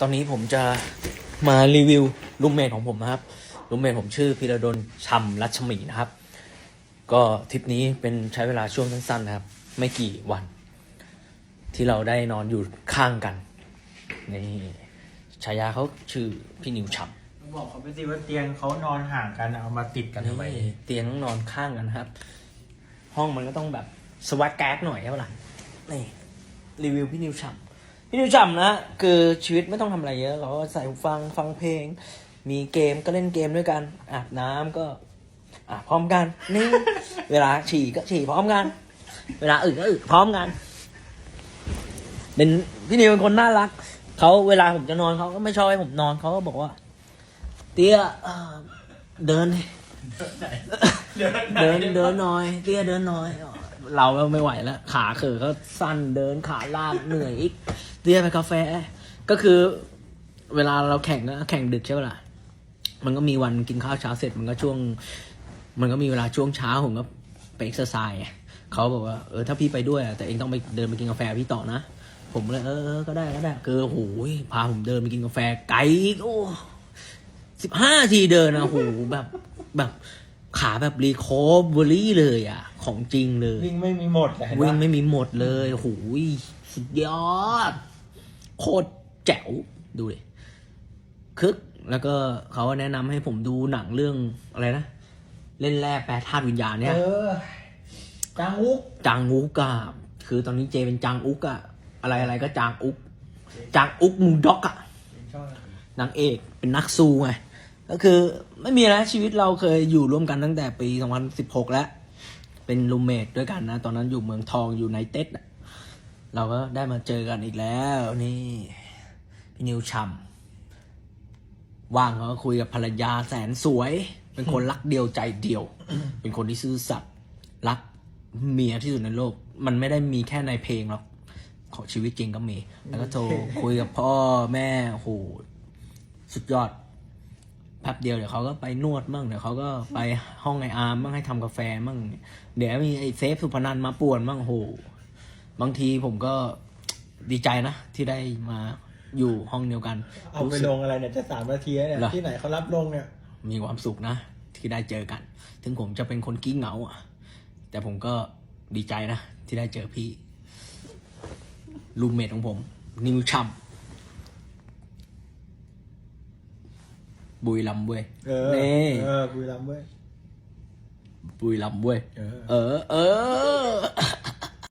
ตอนนี้ผมจะมารีวิวรูมเมทของผมนะครับรูมเมทผมชื่อพิรดลชัมรัชมีนะครับ ก็ทริปนี้เป็นใช้เวลาช่วงสั้นๆนะครับ ไม่กี่วัน ที่เราได้นอนอยู่ข้างกันนี่ฉายาเขาชื่อพี่นิวชัมบอกเขาไปสิว่าเตียงเขานอนห่างกันเอามาติดกันทำไมนี่เตียงต้องนอนข้างกันนะครับ ห้องมันก็ต้องแบบสวัสดแก๊สหน่อยใช่ปะล่ะนี่รีวิวพี่นิวชัม พี่นิวชัมนะคือชีวิตไม่ต้องทำอะไรเยอะเราก็ใส่หูฟังฟังเพลง มีเกมก็เล่นเกมด้วยกันอาบน้ำก็อาบพร้อมกัน นี่ เวลาฉี่ก็ฉี่พร้อมกัน เวลาอึก็อึพร้อมกัน เป็นพี่นิวเป็นคนน่ารักเขาเวลาผมจะนอนเขาก็ไม่ชอบให้ผมนอนเขาก็บอกว่า เตี้ยเอ่อเดินเดินเดินหน่อย เตี้ยเดินหน่อย เราก็ไม่ไหวแล้ว ขาเขอเขาสั้นเดินขาลากเหนื่อยอีก เตี้ยไปกาแฟ ก็คือ เวลาเราแข่งก็แข่งดึกใช่ปะล่ะมันก็มีวันกินข้าวเช้าเสร็จมันก็ช่วง มันก็มีเวลาช่วงเช้าผมก็ไปเอ็กซ์ไซส์ไงเขาบอกว่าเออถ้าพี่ไปด้วยอะแต่เองต้องไปเดินไปกินกาแฟพี่ต่อนะ ผมก็เลยเออเออก็ได้ก็ได้คือโอ้โหพาผมเดินไปกินกาแฟไกลอีกโอ้สิบห้าทีเดินนะโอ้โหแบบแบบขาแบบรีคอร์บอรี่เลยอะ ของจริงเลย วิ่งไม่มีหมดเลยเห็นปะวิ่งไม่มีหมดเลยโอ้โหสุดยอด โคตรแจ๋วดูดิคึกแล้วก็เขาแนะนำให้ผมดูหนังเรื่องอะไรนะ เล่นแร่แปรธาตุวิญญาณเนี่ยเออจางอุกจางอุกอะคือตอนนี้เจเป็นจางอุกอะอะไรอะไรก็จางอุกจางอุกมูด็อกอะชอบนางเอกเป็นนักสู้ไงก็คือไม่มีแล้วชีวิตเราเคยอยู่ร่วมกันตั้งแต่ปี 2016 แล้ว เป็นรูมเมทด้วยกันนะ ตอนนั้นอยู่เมืองทองอยู่ในเต็ดอะ เราก็ได้มาเจอกันอีกแล้ว นี่พี่นิวชัมว่างเขาก็คุยกับภรรยาแสนสวย เป็นคนรักเดียวใจเดียว เป็นคนที่ซื่อสัตย์รักเมียที่สุดในโลก มันไม่ได้มีแค่ในเพลงหรอกของชีวิตจริงก็มี แล้วก็โทรคุยกับพ่อแม่โอ้โหสุดยอดแป๊บเดียวเดี๋ยวเขาก็ไปนวดมั่งเดี๋ยวเขาก็ไปห้องไออาร์มั่งให้ทำกาแฟมั่งเดี๋ยวมีไอเซฟสุพนันมาป่วนมั่งโห บางทีผมก็ดีใจนะ ที่ได้มาอยู่ห้องเดียวกันเอาไปรู้สึกลงอะไรเนี่ยจะสามนาทีแล้วเนี่ยเหรอที่ไหนเขารับลงเนี่ย มีความสุขนะ ที่ได้เจอกัน ถึงผมจะเป็นคนกี้เหงาอะแต่ผมก็ดีใจนะ ที่ได้เจอพี่รูมเมทของผม นิวชัมบุยลำเว้ยเออนี่เออบุรีรัมย์เว้ยบุยลำเว้ยเออ เออเออ